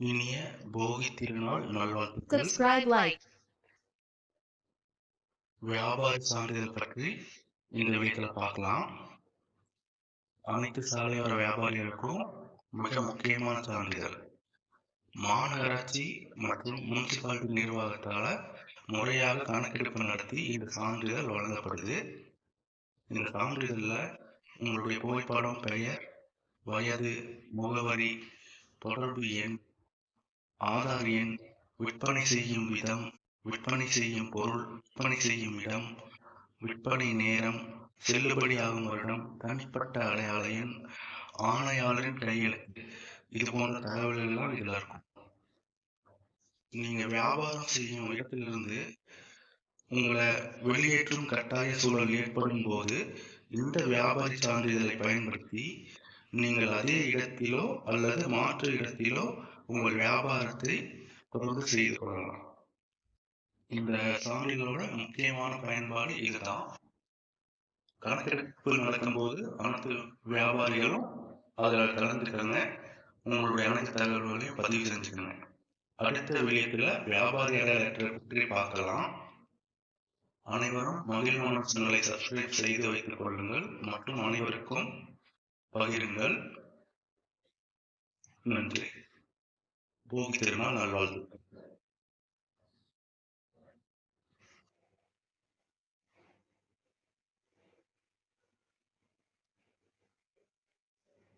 இனிய போகி திருநாள் நல்வாழ்த்துக்கள் வியாபார சான்றிதழ் பற்றி இந்த வீட்டில் பார்க்கலாம். அனைத்து சாலையோர வியாபாரிகளுக்கும் மிக முக்கியமான சான்றிதழ். மாநகராட்சி மற்றும் முனிசிபாலிட்டி நிர்வாகத்தால முறையாக கணக்கெடுப்பு நடத்தி இந்த சான்றிதழ் வழங்கப்படுது. இந்த சான்றிதழில் உங்களுடைய புகைப்படம் பெயர் வயது முகவரி தொடர்பு எண் ஆதார் எண் விற்பனை செய்யும் விதம் விற்பனை செய்யும் பொருள் விற்பனை செய்யும் இடம் விற்பனை நேரம் செல்லுபடியாகும் வருடம் தனிப்பட்ட அடையாள எண் ஆணையாளரின் கையெழுத்து. இது போன்ற தகவல்கள் எல்லாம் இதில் இருக்கும். நீங்க வியாபாரம் செய்யும் இடத்திலிருந்து உங்களை வெளியேற்றும் கட்டாய சூழல் ஏற்படும் போது இந்த வியாபாரி சான்றிதழை பயன்படுத்தி நீங்கள் அதே இடத்திலோ அல்லது மாற்று இடத்திலோ உங்கள் வியாபாரத்தை தொடர்ந்து செய்து கொள்ளலாம். இந்த சான்றிதழோட முக்கியமான பயன்பாடு இதுதான். கணக்கெடுப்பு நடக்கும்போது அனைத்து வியாபாரிகளும் அதில் கலந்துக்கங்க. உங்களுடைய அனைத்து தகவல்களையும் பதிவு செஞ்சுக்கங்க. அடுத்த வீடியோத்தில் வியாபாரி அடையாளத்தை பற்றி பார்க்கலாம். அனைவரும் மகிழ்வான சேனலை சப்ஸ்கிரைப் செய்து வைத்துக் கொள்ளுங்கள். மற்றும் அனைவருக்கும் பகிருங்கள். நன்றி. போகி திருநாள் நல்வாழ்த்துக்கள்